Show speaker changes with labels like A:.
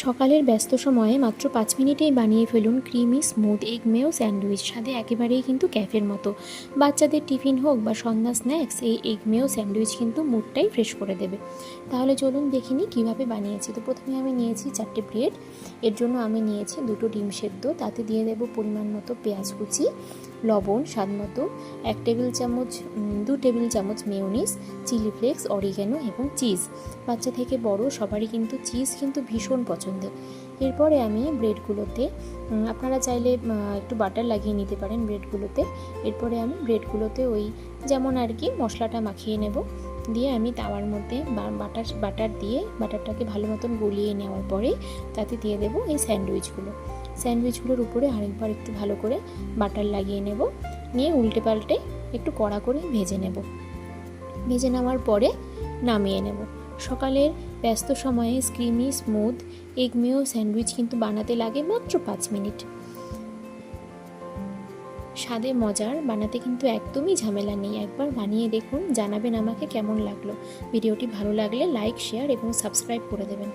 A: সকালের ব্যস্ত সময়ে মাত্র পাঁচ মিনিটেই বানিয়ে ফেলুন creamy smooth egg mayo sandwich. স্বাদে একেবারেই কিন্তু ক্যাফের মতো। বাচ্চাদের টিফিন হোক বা সন্ধ্যা স্ন্যাক্স, এই এগ মেও স্যান্ডউইচ কিন্তু মুডটাই ফ্রেশ করে দেবে। তাহলে চলুন দেখিনি কীভাবে বানিয়েছি। তো প্রথমে আমি নিয়েছি চারটে প্লেট এর জন্য আমি নিয়েছি দুটো ডিম সেদ্ধ। তাতে দিয়ে দেবো পরিমাণ মতো পেঁয়াজ কুচি, লবণ, স্বাদ মতো এক টেবিল চামচ দু টেবিল চামচ মেয়োনিজ, চিলি ফ্লেক্স, অরিগ্যানো এবং চিজ। বাচ্চা থেকে বড় সবারই কিন্তু চিজ কিন্তু ভীষণ পছন্দের। এরপরে আমি ব্রেডগুলোতে আপনারা চাইলে একটু বাটার লাগিয়ে নিতে পারেন ব্রেডগুলোতে। এরপরে আমি ব্রেডগুলোতে ওই যেমন আর কি মশলাটা মাখিয়ে নেব। দিয়ে আমি তাওয়ার মধ্যে বাটার বাটার দিয়ে বাটারটাকে ভালো মতন গলিয়ে নেওয়ার পরে তাতে দিয়ে দেবো এই স্যান্ডউইচগুলো। স্যান্ডউইচগুলোর উপরে আরেকবার একটু ভালো করে বাটার লাগিয়ে নেব। নিয়ে উল্টে পাল্টে একটু কড়া করে ভেজে নেব। ভেজে নেওয়ার পরে নামিয়ে নেব। সকালের ব্যস্ত সময়ে স্ক্রিমি স্মুথ, এগমেও স্যান্ডউইচ কিন্তু বানাতে লাগে মাত্র পাঁচ মিনিট। স্বাদে মজার, বানাতে কিন্তু একদমই ঝামেলা নেই। একবার বানিয়ে দেখুন, জানাবেন আমাকে কেমন লাগল। ভিডিওটি ভালো লাগলে লাইক, শেয়ার এবং সাবস্ক্রাইব করে দেবেন।